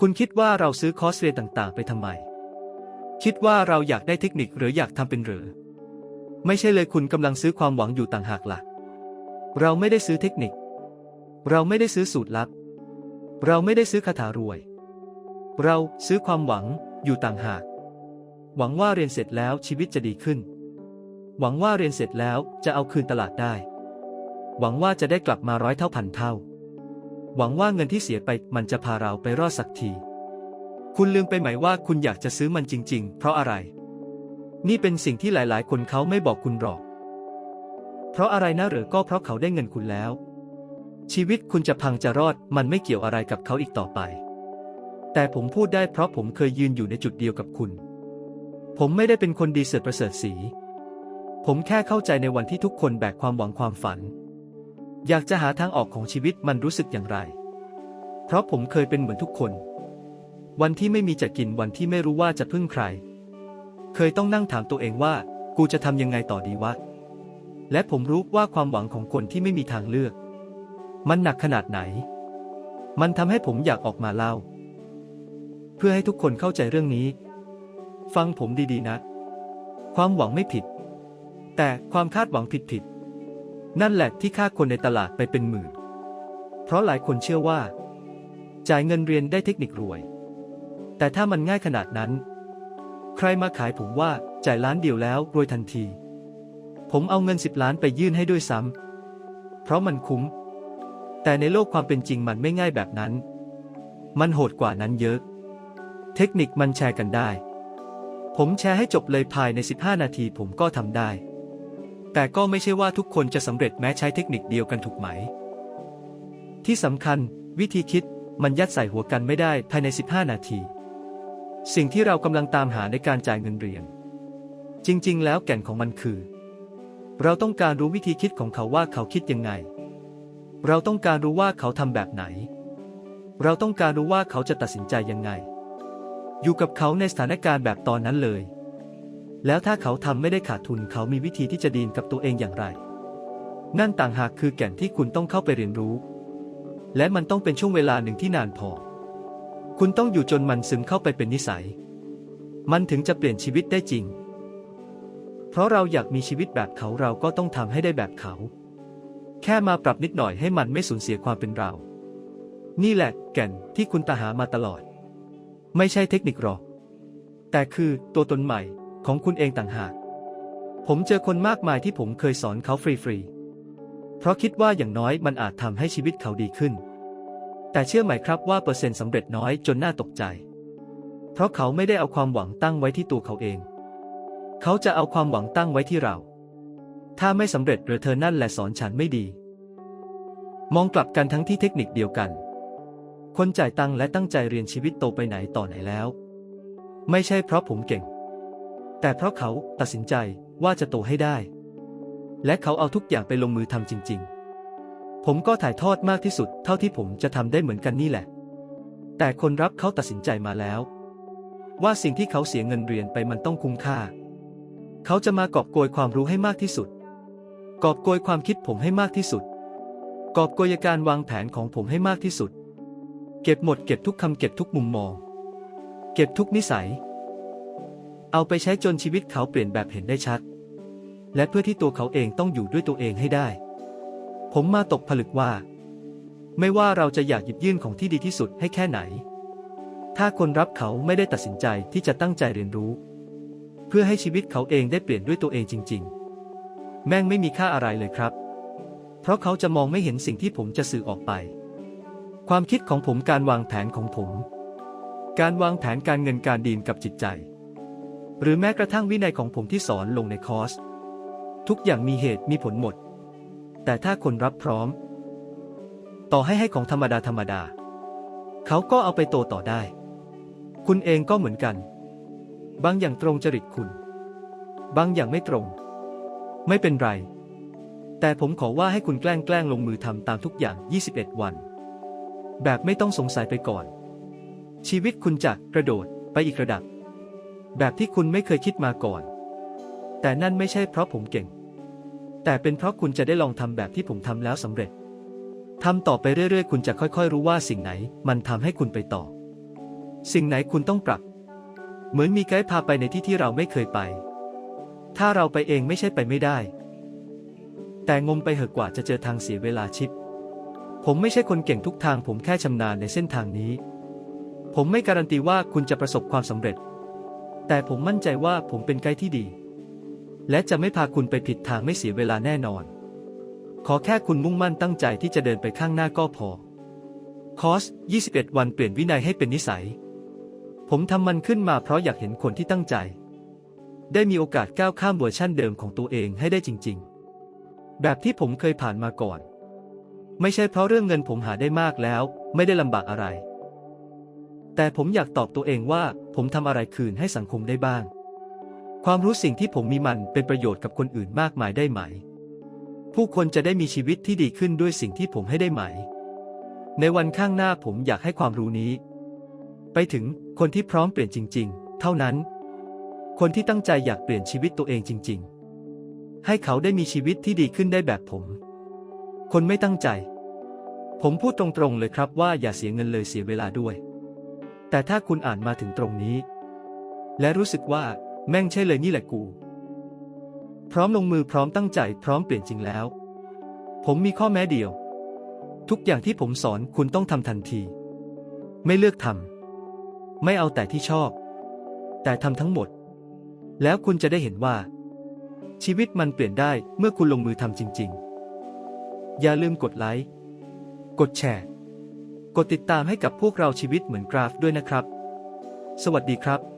คุณคิดว่าเราซื้อคอร์สเรียนต่างๆ ไปทำไม คิดว่าเราอยากได้เทคนิคหรืออยากทำเป็นหรือ ไม่ใช่เลยคุณกำลังซื้อความหวังอยู่ต่างหากล่ะ เราไม่ได้ซื้อเทคนิค เราไม่ได้ซื้อสูตรลับ เราไม่ได้ซื้อคาถารวย เราซื้อความหวังอยู่ต่างหาก หวังว่าเรียนเสร็จแล้วชีวิตจะดีขึ้น หวังว่าเรียนเสร็จแล้วจะเอาคืนตลาดได้ หวังว่าจะได้กลับมาร้อยเท่าพันเท่า หวังว่าเงินที่เสียไปมันจะพาเราไปรอดสักที คุณลืมไปไหมว่าคุณอยากจะซื้อมันจริง ๆ เพราะอะไร นี่เป็นสิ่งที่หลายๆ คนเขาไม่บอกคุณหรอก เพราะอะไรนะหรือก็เพราะเขาได้เงินคุณแล้ว ชีวิตคุณจะพังจะรอดมันไม่เกี่ยวอะไรกับเขาอีกต่อไป แต่ผมพูดได้เพราะผมเคยยืนอยู่ในจุดเดียวกับคุณ ผมไม่ได้เป็นคนดีเสดประเสริฐสี ผมแค่เข้าใจในวันที่ทุกคนแบกความหวังความฝัน อยากจะหาทางออกของชีวิตมันรู้สึกอย่างไร เพราะผมเคยเป็นเหมือนทุกคน วันที่ไม่มีจะกินวันที่ไม่รู้ว่าจะพึ่งใคร เคยต้องนั่งถามตัวเองว่า กูจะทำยังไงต่อดีวะ และผมรู้ว่าความหวังของคนที่ไม่มีทางเลือก มันหนักขนาดไหน มันทำให้ผมอยากออกมาเล่า เพื่อให้ทุกคนเข้าใจเรื่องนี้ ฟังผมดีๆนะ ความหวังไม่ผิด แต่ความคาดหวังผิดๆ นั่นแหละที่ฆ่าคนในตลาดไปเป็นหมื่น เพราะหลายคนเชื่อว่า จ่ายเงินเรียนได้เทคนิครวย แต่ถ้ามันง่ายขนาดนั้น ใครมาขายผมว่าจ่ายล้านเดียวแล้วรวยทันที ผมเอาเงินสิบล้านไปยื่นให้ด้วยซ้ำเพราะมันคุ้ม แต่ในโลกความเป็นจริงมันไม่ง่ายแบบนั้น มันโหดกว่านั้นเยอะ เทคนิคมันแชร์กันได้ ผมแชร์ให้จบเลยภายใน 15 นาทีผมก็ทำได้ แต่ก็ไม่ใช่ว่าทุกคนจะสำเร็จแม้ใช้เทคนิคเดียวกันถูกไหม ที่สำคัญ วิธีคิดมันยัดใส่หัวกันไม่ได้ภายใน 15 นาที สิ่งที่เรากำลังตามหาในการจ่ายเงินเรียนจริง ๆ แล้วแก่นของมันคือ เราต้องการรู้วิธีคิดของเขาว่าเขาคิดยังไง เราต้องการรู้ว่าเขาทำแบบไหน เราต้องการรู้ว่าเขาจะตัดสินใจยังไง อยู่กับเขาในสถานการณ์แบบตอนนั้นเลย แล้วถ้าเขาทำไม่ได้ขาดทุนเขามีวิธีที่จะดีลกับตัวเองอย่างไร นั่นต่างหากคือแก่นที่คุณต้องเข้าไปเรียนรู้ และมันต้องเป็นช่วงเวลาหนึ่งที่นานพอ คุณต้องอยู่จนมันซึมเข้าไปเป็นนิสัย มันถึงจะเปลี่ยนชีวิตได้จริง เพราะเราอยากมีชีวิตแบบเขาเราก็ต้องทำให้ได้แบบเขา แค่มาปรับนิดหน่อยให้มันไม่สูญเสียความเป็นเรา นี่แหละแก่นที่คุณตาหามาตลอด ไม่ใช่เทคนิคหรอกแต่คือตัวตนใหม่ ของคุณเองต่างหาก ผมเจอคนมากมายที่ผมเคยสอนเขาฟรีๆ เพราะคิดว่าอย่างน้อยมันอาจทำให้ชีวิตเขาดีขึ้น แต่เชื่อไหมครับว่าเปอร์เซ็นต์สำเร็จน้อยจนน่าตกใจ เพราะเขาไม่ได้เอาความหวังตั้งไว้ที่ตัวเขาเอง เขาจะเอาความหวังตั้งไว้ที่เรา ถ้าไม่สำเร็จหรือเธอนั่นแหละสอนฉันไม่ดี มองกลับกันทั้งที่เทคนิคเดียวกัน คนจ่ายตังค์และตั้งใจเรียนชีวิตโตไปไหนต่อไหนแล้ว ไม่ใช่เพราะผมเก่ง แต่เพราะเขาตัดสินใจว่าจะโตให้ได้ และเขาเอาทุกอย่างไปลงมือทำจริง ๆ ผมก็ถ่ายทอดมากที่สุดเท่าที่ผมจะทำได้เหมือนกันนี่แหละ แต่คนรับเขาตัดสินใจมาแล้ว ว่าสิ่งที่เขาเสียเงินเรียนไปมันต้องคุ้มค่า เขาจะมากอบโกยความรู้ให้มากที่สุด กอบโกยความคิดผมให้มากที่สุด กอบโกยการวางแผนของผมให้มากที่สุด เก็บหมดเก็บทุกคำเก็บทุกมุมมอง เก็บทุกนิสัย เอาไปใช้จนชีวิตเขาเปลี่ยนแบบเห็นได้ชัด และเพื่อที่ตัวเขาเองต้องอยู่ด้วยตัวเองให้ได้ ผมมาตกผลึกว่า ไม่ว่าเราจะอยากหยิบยื่นของที่ดีที่สุดให้แค่ไหน ถ้าคนรับเขาไม่ได้ตัดสินใจที่จะตั้งใจเรียนรู้ เพื่อให้ชีวิตเขาเองได้เปลี่ยนด้วยตัวเองจริง ๆ แม่งไม่มีค่าอะไรเลยครับ เพราะเขาจะมองไม่เห็นสิ่งที่ผมจะสื่อออกไป ความคิดของผมการวางแผนของผม การวางแผนการเงินการดีนกับจิตใจ หรือแม้กระทั่งวินัยของผมที่สอนลงในคอร์ส ทุกอย่างมีเหตุมีผลหมด แต่ถ้าคนรับพร้อม ต่อให้ให้ของธรรมดาธรรมดา เขาก็เอาไปโตต่อได้ คุณเองก็เหมือนกัน บางอย่างตรงจริตคุณ บางอย่างไม่ตรง ไม่เป็นไร แต่ผมขอว่าให้คุณแกล้งแกล้งลงมือทำตามทุกอย่าง 21 วัน แบบไม่ต้องสงสัยไปก่อน ชีวิตคุณจะกระโดดไปอีกระดับ แบบที่คุณไม่เคยคิดมาก่อน แต่นั่นไม่ใช่เพราะผมเก่ง แต่เป็นเพราะคุณจะได้ลองทำแบบที่ผมทำแล้วสำเร็จทำต่อไปเรื่อยๆ คุณจะค่อยๆ รู้ว่าสิ่งไหนมันทำให้คุณไปต่อ สิ่งไหนคุณต้องปรับ เหมือนมีไกด์พาไปในที่ที่เราไม่เคยไป ถ้าเราไปเองไม่ใช่ไปไม่ได้ แต่งมไปเหอะกว่าจะเจอทางเสียเวลาชิป ผมไม่ใช่คนเก่งทุกทาง ผมแค่ชำนาญในเส้นทางนี้ ผมไม่การันตีว่าคุณจะประสบความสำเร็จ แต่ผมมั่นใจว่าผมเป็นไกด์ที่ดี และจะไม่พาคุณไปผิดทางไม่เสียเวลาแน่นอน ขอแค่คุณมุ่งมั่นตั้งใจที่จะเดินไปข้างหน้าก็พอ คอร์ส 21 วันเปลี่ยนวินัยให้เป็นนิสัย ผมทำมันขึ้นมาเพราะอยากเห็นคนที่ตั้งใจ ได้มีโอกาสก้าวข้ามเวอร์ชั่นเดิมของตัวเองให้ได้จริง ๆ แบบที่ผมเคยผ่านมาก่อน ไม่ใช่เพราะเรื่องเงินผมหาได้มากแล้ว ไม่ได้ลำบากอะไร แต่ผมอยากตอบตัวเองว่า ผมทำอะไรคืนให้สังคมได้บ้าง ความรู้สิ่งที่ผมมีมันเป็นประโยชน์กับคนอื่นมากมายได้ไหม ผู้คนจะได้มีชีวิตที่ดีขึ้นด้วยสิ่งที่ผมให้ได้ไหม ในวันข้างหน้าผมอยากให้ความรู้นี้ ไปถึงคนที่พร้อมเปลี่ยนจริง ๆ เท่านั้น คนที่ตั้งใจอยากเปลี่ยนชีวิตตัวเองจริง ๆ ให้เขาได้มีชีวิตที่ดีขึ้นได้แบบผม คนไม่ตั้งใจ ผมพูดตรงๆเลยครับว่าอย่าเสียเงินเลยเสียเวลาด้วย แต่ถ้าคุณอ่านมาถึงตรงนี้ และรู้สึกว่าแม่งใช่เลยนี่แหละกู พร้อมลงมือพร้อมตั้งใจพร้อมเปลี่ยนจริงแล้ว ผมมีข้อแม้เดียว ทุกอย่างที่ผมสอนคุณต้องทำทันที ไม่เลือกทำไม่เอาแต่ที่ชอบ แต่ทำทั้งหมด แล้วคุณจะได้เห็นว่า ชีวิตมันเปลี่ยนได้เมื่อคุณลงมือทำจริง ๆ อย่าลืมกดไลค์กดแชร์ กดติดตามให้กับพวกเราชีวิตเหมือนกราฟด้วยนะครับ สวัสดีครับ